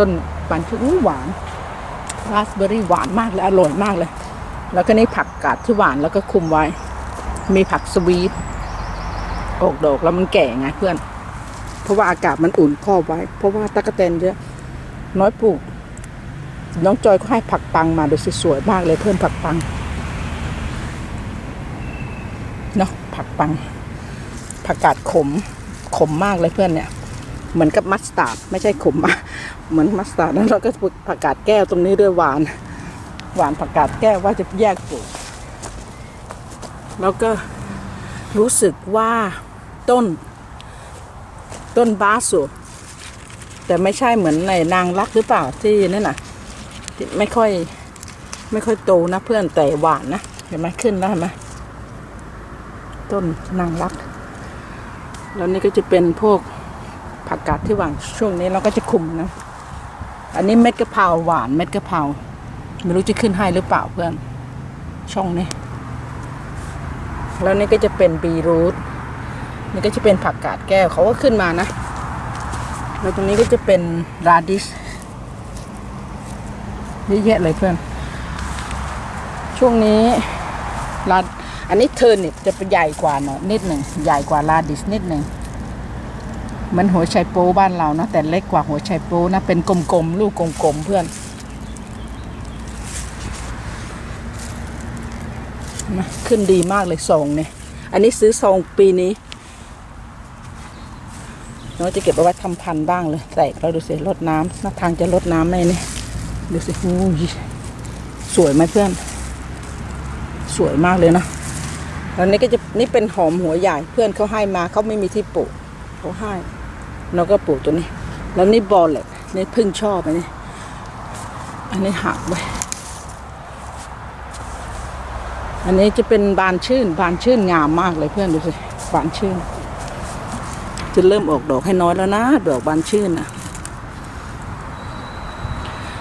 ต้นบานชื่นหวานราสเบอร์รี่หวานมากเลยอร่อยมากเลย แล้วก็นี่ผักกาดที่หวานแล้วก็คุมไว้ มีผักสวีทออกดอกแล้วมันแก่ไงเพื่อน เพราะว่าอากาศมันอุ่นครอบไว้ เพราะว่าตะกแตนเยอะน้อยปลูก น้องจอยก็ให้ผักปังมาดูสวยๆมากเลยเพิ่มผักปังเนาะผักปังผักกาดขมขมมากเลยเพื่อนเนี่ย เหมือนกับมัสตาร์ดไม่ใช่ขมอะเหมือนมัสตาร์ดแล้วเราก็ปลูกผักกาดแก้วตรงนี้ด้วยหวาน หวานผักกาดแก้วว่าจะแยกปลูกแล้วก็รู้สึกว่าต้น ต้นบาสูแต่ไม่ใช่เหมือนในนางรักหรือเปล่าที่นั่นน่ะที่ไม่ค่อยไม่ค่อยโตนะเพื่อนแต่หวานนะเห็นไหมขึ้นแล้วเห็นไหมต้นนางรัก แล้วนี่ก็จะเป็นพวก กกาดที่หวานช่วงนี้เราก็จะคุมนะ อันนี้เม็ดกะเพราหวานเม็ดกะเพราไม่รู้จะขึ้นให้หรือเปล่าเพื่อน ช่องนี้ แล้วนี่ก็จะเป็นบีรูทนี่ก็จะเป็นผักกาดแก้วเขาก็ขึ้นมานะ แล้วตรงนี้ก็จะเป็นราดิชเยอะแยะเลยเพื่อน ช่วงนี้ราอันนี้เทอร์นิปจะเป็นใหญ่กว่าหน่อยนิดหนึ่งใหญ่กว่าราดิชนิดหนึ่ง เหมันหัวไชโป๊บ้านเรานะแต่เล็กกว่าหัวไชโป๊นะเป็นกลมๆลูกกลมๆเพื่อนนะขึ้นดีมากเลยซองเนี่ยอันนี้ซื้อซองปีนี้น้องจะเก็บเอาไว้ทำพันธุ์บ้างเลยแตกแล้วดูสิรดน้ำหน้าทางจะรดน้ำในนี่ดูสิอู้ยสวยไหมเพื่อน สวยมากเลยนะแล้วนี่ก็จะนี่เป็นหอมหัวใหญ่เพื่อนเขาให้มาเขาไม่มีที่ปลูกเขาให้ เราก็ปลูกตัวนี้ แล้วนี่บอลเลยนี่เพึ่งชอบอันนี้ อันนี้หักไว้อันนี้จะเป็นบานชื่น บานชื่นงามมากเลยเพื่อนดูสิบานชื่น จะเริ่มออกดอกให้น้อยแล้วนะ ดอกบานชื่นนะ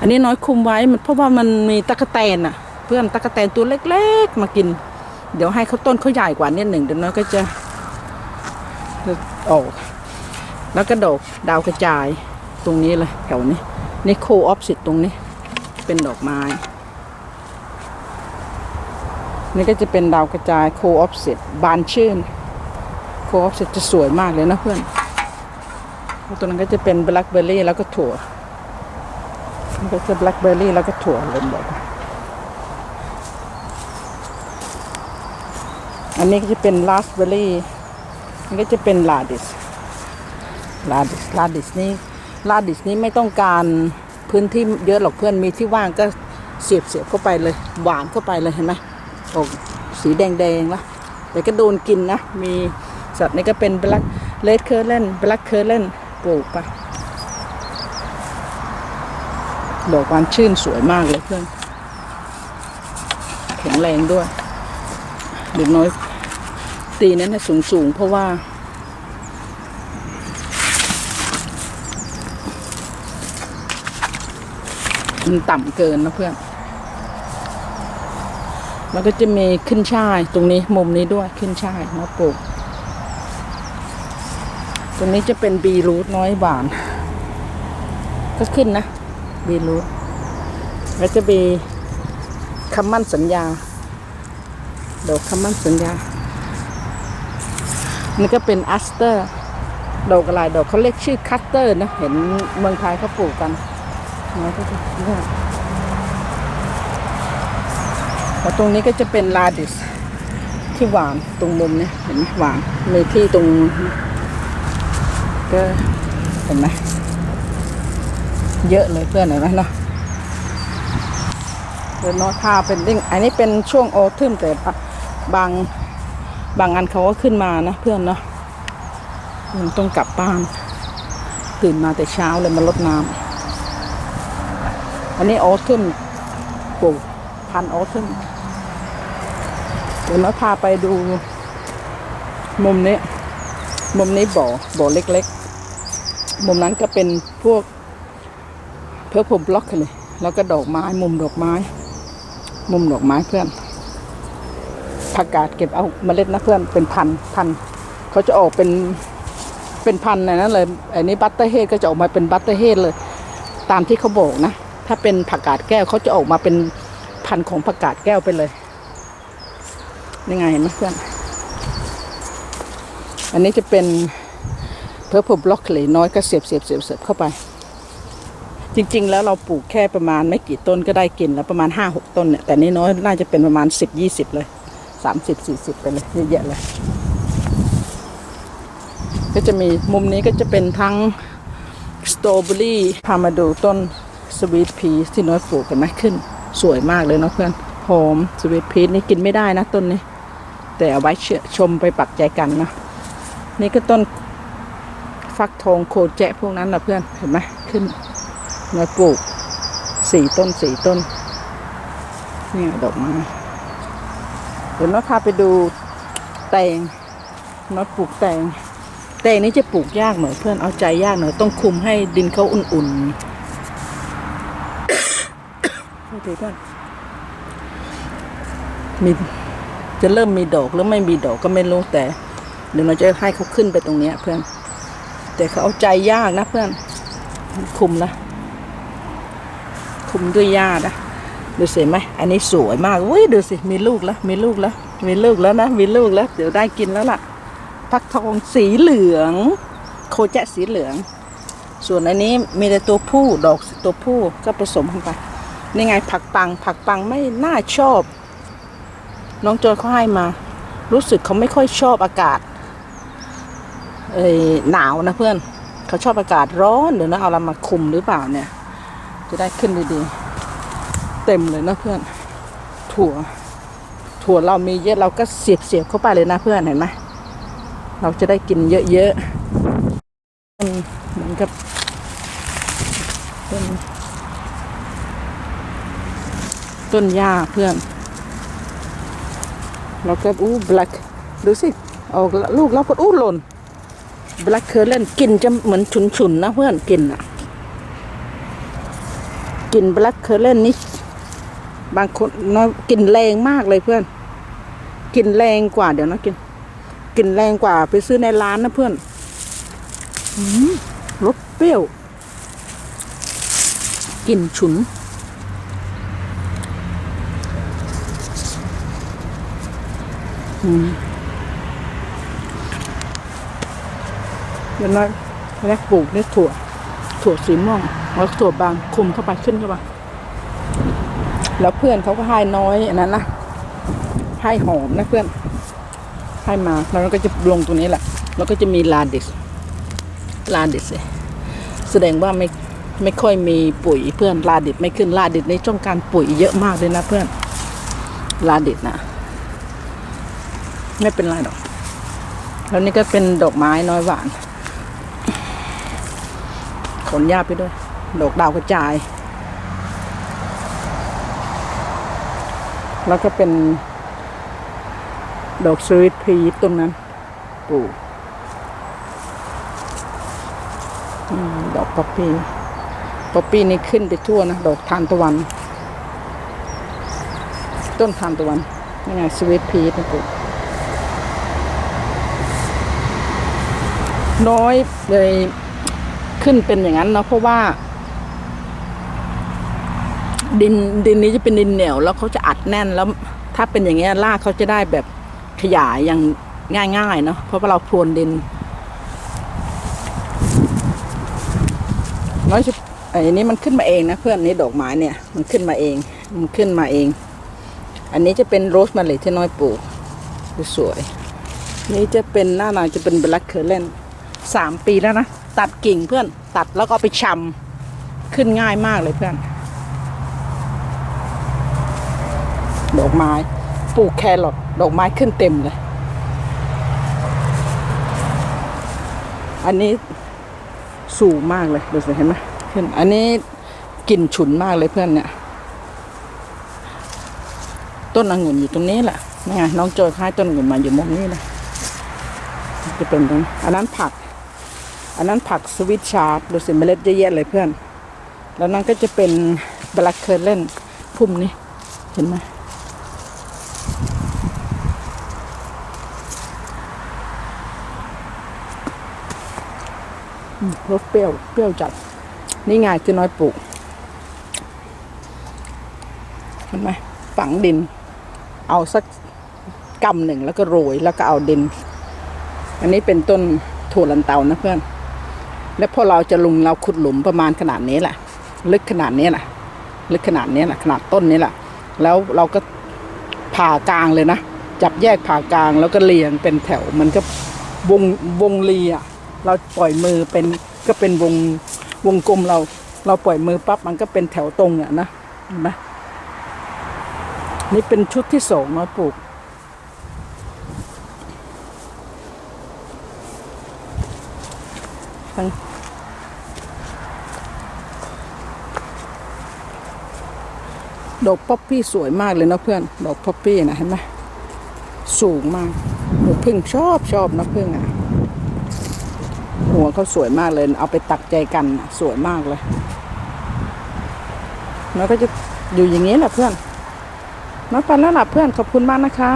อันนี้น้อยคุมไว้มันเพราะว่ามันมีตะกแตนอะ เพื่อนตะกแตนตัวเล็ก ๆ มากิน เดี๋ยวให้เขาต้นเขาใหญ่กว่านิดหนึ่งเดี๋ยวน้อยก็จะออก แล้วก็ดอกดาวกระจายตรงนี้เลยแถวนี้นี่โคออฟสิตตรงนี้ เป็นดอกไม้ นี่ก็จะเป็นดาวกระจายโคออฟเซตบานชื่น โคออฟเซตจะสวยมากเลยนะเพื่อนตัวนั้นก็จะเป็นแบล็คเบอร์รี่แล้วก็ถั่วนี่ก็จะแบล็คเบอร์รี่แล้วก็ถั่วเลยบอกว่าอันนี้ก็จะเป็นราสเบอร์รี่นี่ก็จะเป็นลาดิส ลาดิสลาดิสนี่ลาดิสนี่ไม่ต้องการพื้นที่เยอะหรอกเพื่อนมีที่ว่างก็เสียบเสียบเข้าไปเลยหวานเข้าไปเลยเห็นไหมออกสีแดงๆละแต่ก็โดนกินนะ มีสัตว์นี่ก็เป็นบลักเลดเคอร์เลนบลักเคอร์เลนปลูกไปดอกหวานชื่นสวยมากเลยเพื่อนแข็งแรงด้วยเด็กน้อยตีนั้นนะสูงสูงเพราะว่า มันต่ำเกินนะเพื่อน แล้วก็จะมีขึ้นช่ายตรงนี้มุมนี้ด้วยขึ้นช่ายมาปลูก ตรงนี้จะเป็นบีรูทน้อยหวาน ก็ขึ้นนะบีรูทแล้วจะมีคำมั่นสัญญาดอกคำมั่นสัญญา นี่ก็เป็นอัสเตอร์ดอกอะไรดอกเขาเรียกชื่อคัตเตอร์นะ เห็นเมืองไทยเขาปลูกกัน น้อยก็จะเนี่ยแล้วตรงนี้ก็จะเป็นลาดิสที่หวานตรงมุมนี้เห็นไหมหวานมีที่ตรงก็เห็นไหมเยอะเลยเพื่อนเห็นไหมเนาะเดี๋ยวเนาะถ้าเป็นดิ้งอันนี้เป็นช่วงโอทึมแต่บางบางอันเขาก็ขึ้นมานะเพื่อนเนาะมันต้องกลับบ้านตื่นมาแต่เช้าเลยมาลดน้ำ อันนี้โอทึมปลูกพันธุ์โอทึมเดี๋ยวเราพาไปดูมุมนี้ มุมนี้บ่อ บ่อเล็กๆ มุมนั้นก็เป็นพวกเพื่อผมบล็อกเลย แล้วก็ดอกไม้ มุมดอกไม้ มุมดอกไม้เพื่อนผักกาดเก็บเอาเมล็ดนะเพื่อนเป็นพันพันเขาจะออกเป็นเป็นพันในนั้นเลยไอ้นี้บัตเตอร์เฮดก็จะออกมาเป็นบัตเตอร์เฮดเลย ตามที่เขาบอกนะ ถ้าเป็นผักกาดแก้วเขาจะออกมาเป็นพันธุ์ของผักกาดแก้วไปเลยยังไงเห็นไหมเพื่อน อันนี้จะเป็นเพอร์ l บล็อกเลยน้อยก็เสียบเสียบเสียบเสียบเข้าไป จริง ๆ แล้วเราปลูกแค่ประมาณไม่กี่ต้นก็ได้กินแล้วประมาณห้าหกต้นเนี่ยแต่นี่น้อยน่าจะเป็นประมาณสิบยี่สิบเลยสามสิบสี่สิบไปเลยเยอะแยะเลย ก็จะมีมุมนี้ก็จะเป็นทั้งสตรอเบอรี่พามาดูต้น สวีทพีชที่น้อยปลูกกันไหมขึ้น สวยมากเลยเนาะเพื่อนหอมสวีทพีชนี่กินไม่ได้นะต้นนี้ แต่เอาไว้ชชมไปปักใจกันนะนี่ก็ต้นฟักทองโคแจะพวกนั้นนะเพื่อนเห็นไหมขึ้นน้อยปลูกสี่ต้นสี่ต้นนี่ดอกไม้เดี๋ยวน้อยพาไปดูแตงน้อยปลูกแตงแตงนี้จะปลูกยากหน่อยเพื่อนเอาใจยากหน่อยต้องคุมให้ดินเขาอุ่นๆ เพื่อนมีจะเริ่มมีดอกหรือไม่มีดอกก็ไม่รู้แต่ เดี๋ยวเราจะให้เขาขึ้นไปตรงเนี้ย เพื่อน แต่เขาเอาใจยากนะเพื่อน คุมละคุมด้วยหญ้านะดูสิไหมอันนี้สวยมากอุ้ยดูสิมีลูกแล้วมีลูกแล้วมีลูกแล้วนะมีลูกแล้ว เดี๋ยวได้กินแล้วล่ะฟักทองสีเหลือง โคแจะสีเหลือง ส่วนอันนี้มีแต่ตัวผู้ดอกตัวผู้ก็ผสมเข้าไป นี่ไงผักปัง ผักปังไม่น่าชอบ น้องโจอยเขาให้มา รู้สึกเขาไม่ค่อยชอบอากาศเอหนาวนะเพื่อน เขาชอบอากาศร้อนเดี๋ยวนะเอาเรามาคุมหรือเปล่าเนี่ย จะได้ขึ้นดีๆ เต็มเลยนะเพื่อน ถั่ว ถั่วเรามีเยอะเราก็เสียบเสียบเข้าไปเลยนะเพื่อนเห็นไหมเราจะได้กินเยอะๆเหมือนกับต้น ต้นหญ้าเพื่อนแล้วก็อู้ black ดูสิออกลูกแล้วก็อู้หล่น black currant กลิ่นจะเหมือนฉุนๆนนะเพื่อนกลิ่นอะกลิ่น black currant นี่บางคนน้อยกลิ่นแรงมากเลยเพื่อนกลิ่นแรงกว่าเดี๋ยวนะกินกลิ่นแรงกว่าไปซื้อในร้านนะเพื่อนรสเปรี้ยวกลิ่นฉุน อืม เดี๋ยวน้อยแรกปลูกเนี่ยถั่ว ถั่วสีม่วงแล้วถั่วบางคุมเข้าไปขึ้นเข้าไปแล้วเพื่อนเขาก็ให้น้อยอันนั้นนะให้หอมนะเพื่อนให้มาแล้วเราก็จะลงตรงนี้แหละ แล้วก็จะมีลาดิส ลาดิสเนี่ยแสดงว่าไม่ไม่ค่อยมีปุ๋ยเพื่อนลาดิสไม่ขึ้นลาดิสในต้องการปุ๋ยเยอะมากเลยนะเพื่อนลาดิสนะ ไม่เป็นไรหรอก แล้วนี่ก็เป็นดอกไม้น้อยหวาน ขนหญ้าไปด้วย ดอกดาวกระจาย แล้วก็เป็น ดอกสวิตพีตรงนั้น ปลูกดอกป๊อปปี้ป๊อปปี้นี่ขึ้นไปทั่วนะ ดอกทานตะวัน ต้นทานตะวันนี่ไงสวิตพีชนะปลูก น้อยเลยขึ้นเป็นอย่างนั้นเนาะเพราะว่า ดินดินนี้จะเป็นดินเหนียวแล้วเขาจะอัดแน่นแล้ว ถ้าเป็นอย่างเงี้ยรากเขาจะได้แบบขยายอย่างง่ายๆเนาะเพราะว่าเราพรวนดิน น้อยจะไอ้นี้มันขึ้นมาเองนะเพื่อนนี่ดอกไม้เนี่ย มันขึ้นมาเอง มันขึ้นมาเอง อันนี้จะเป็นโรสมาเลยที่น้อยปลูกสวยนี่จะเป็นหน้าหนาวจะเป็นแบล็คเคอร์เลน สามปีแล้วนะ ตัดกิ่งเพื่อนตัดแล้วก็ไปชำขึ้นง่ายมากเลยเพื่อน ดอกไม้ปลูกแครอทดอกไม้ขึ้นเต็มเลย อันนี้สูงมากเลยดูสิเห็นไหมขึ้น อันนี้กลิ่นฉุนมากเลยเพื่อนเนี่ย ต้นองุ่นอยู่ตรงนี้แหละนี่ไงน้องโจยค้ายต้นองุ่นมาอยู่มุมนี้นะจะเป็นตรงอันนั้นผัก อันนั้นผักสวิตชาร์ดดูสิเมล็ดเยอะแยะเลยเพื่อน แล้วนั่นก็จะเป็นบลักเคอร์เลนพุ่มนี้เห็นไหมรสเปรี้ยว เปรี้ยวจัด นี่ไงคือน้อยปลูก เห็นไหมฝังดิน เอาสักกำหนึ่งแล้วก็โรยแล้วก็เอาดิน อันนี้เป็นต้นถั่วลันเตานะเพื่อน แล้วพอเราจะลุมเราขุดหลุมประมาณขนาดนี้แหละ ลึกขนาดนี้แหละลึกขนาดนี้แหละขนาดต้นนี้แหละ แล้วเราก็ผ่ากลางเลยนะ จับแยกผ่ากลางแล้วก็เรียงเป็นแถวมันก็วงวงรีอะ เราปล่อยมือเป็นก็เป็นวงวงกลมเรา เราปล่อยมือปั๊บมันก็เป็นแถวตรงอะนะเห็นไหมนี่เป็นชุดที่สองน้อยปลูก ทั้งดอกป๊อปปี้สวยมากเลยนะเพื่อน ดอกป๊อปปี้นะเห็นไหมสูงมากหนูพึ่งชอบชอบนะพึ่งอะ หัวเขาสวยมากเลย เอาไปตักใจกันสวยมากเลยแล้วก็จะอยู่อย่างนี้แหละเพื่อนมาไปแล้วล่ะเพื่อนขอบคุณมากนะคะ